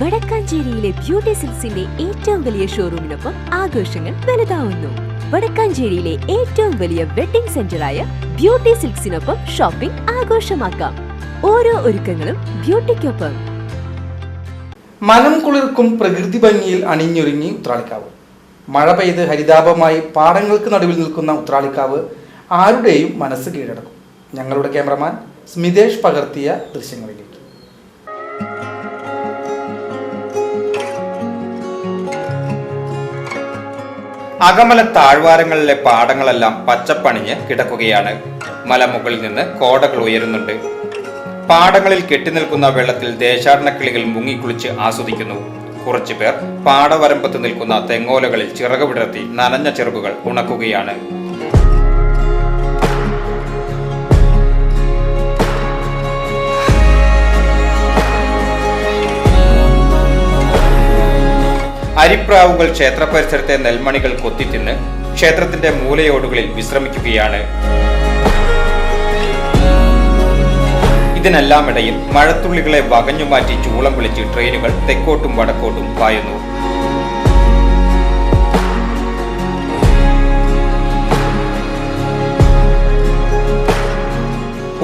വടക്കാഞ്ചേരിയിലെ beauty സിൽസിന്റെ ഏറ്റവും വലിയ ഷോറൂമിനൊപ്പം ആഘോഷങ്ങൾ വലുതാവുന്നു. വടക്കാഞ്ചേരിയിലെ ഏറ്റവും വലിയ വെഡിംഗ് സെന്ററായ ബ്യൂട്ടി സിൽക്സിനൊപ്പം ഷോപ്പിംഗ് ആഘോഷമാക്കാം. ഓരോ ഒരുക്കങ്ങളും ബ്യൂട്ടിക്കൊപ്പം. മനം കുളിർക്കും പ്രകൃതി ഭംഗിയിൽ അണിഞ്ഞൊരുങ്ങി ഉത്രാളിക്കാവ്. മഴ പെയ്ത് ഹരിതാപമായി പാടങ്ങൾക്ക് നടുവിൽ നിൽക്കുന്ന ഉത്രാളിക്കാവ് ആരുടെയും മനസ്സ് കീഴടക്കും. ഞങ്ങളുടെ ക്യാമറമാൻ സ്മിതേഷ് പകർത്തിയ ദൃശ്യങ്ങളിലേക്ക്. അകമല താഴ്വാരങ്ങളിലെ പാടങ്ങളെല്ലാം പച്ചപ്പണിഞ്ഞ് കിടക്കുകയാണ്. മലമുകളിൽ നിന്ന് കോടകൾ ഉയരുന്നുണ്ട്. പാടങ്ങളിൽ കെട്ടിനിൽക്കുന്ന വെള്ളത്തിൽ ദേശാടനക്കിളികൾ മുങ്ങിക്കുളിച്ച് ആസ്വദിക്കുന്നു. കുറച്ചു പേർ പാടവരമ്പത്ത് നിൽക്കുന്ന തെങ്ങോലകളിൽ ചിറക് വിടർത്തി നനഞ്ഞ ചെറുകുകൾ ഉണക്കുകയാണ്. അരിപ്രാവുകൾ ക്ഷേത്ര പരിസരത്തെ നെൽമണികൾ കൊത്തിത്തിന്ന് ക്ഷേത്രത്തിന്റെ മൂലയോടുകളിൽ വിശ്രമിക്കുകയാണ്. ഇതിനെല്ലാമിടയിൽ മഴത്തുള്ളികളെ വകഞ്ഞുമാറ്റി ചൂളം വിളിച്ച് ട്രെയിനുകൾ തെക്കോട്ടും വടക്കോട്ടും പായുന്നു.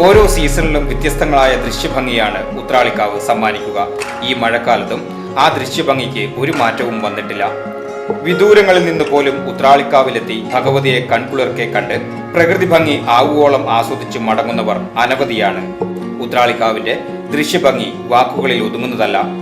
ഓരോ സീസണിലും വ്യത്യസ്തങ്ങളായ ദൃശ്യഭംഗിയാണ് ഉത്രാളിക്കാവ് സമ്മാനിക്കുക. ഈ മഴക്കാലത്തും ആ ദൃശ്യഭംഗിക്ക് ഒരു മാറ്റവും വന്നിട്ടില്ല. വിദൂരങ്ങളിൽ നിന്ന് പോലും ഉത്രാളിക്കാവിലെത്തി ഭഗവതിയെ കൺകുളിർക്കെ കണ്ട് പ്രകൃതി ഭംഗി ആവുവോളം ആസ്വദിച്ച് മടങ്ങുന്നവർ അനവധിയാണ്. ഉത്രാളിക്കാവിന്റെ ദൃശ്യഭംഗി വാക്കുകളിൽ ഒതുങ്ങുന്നതല്ല.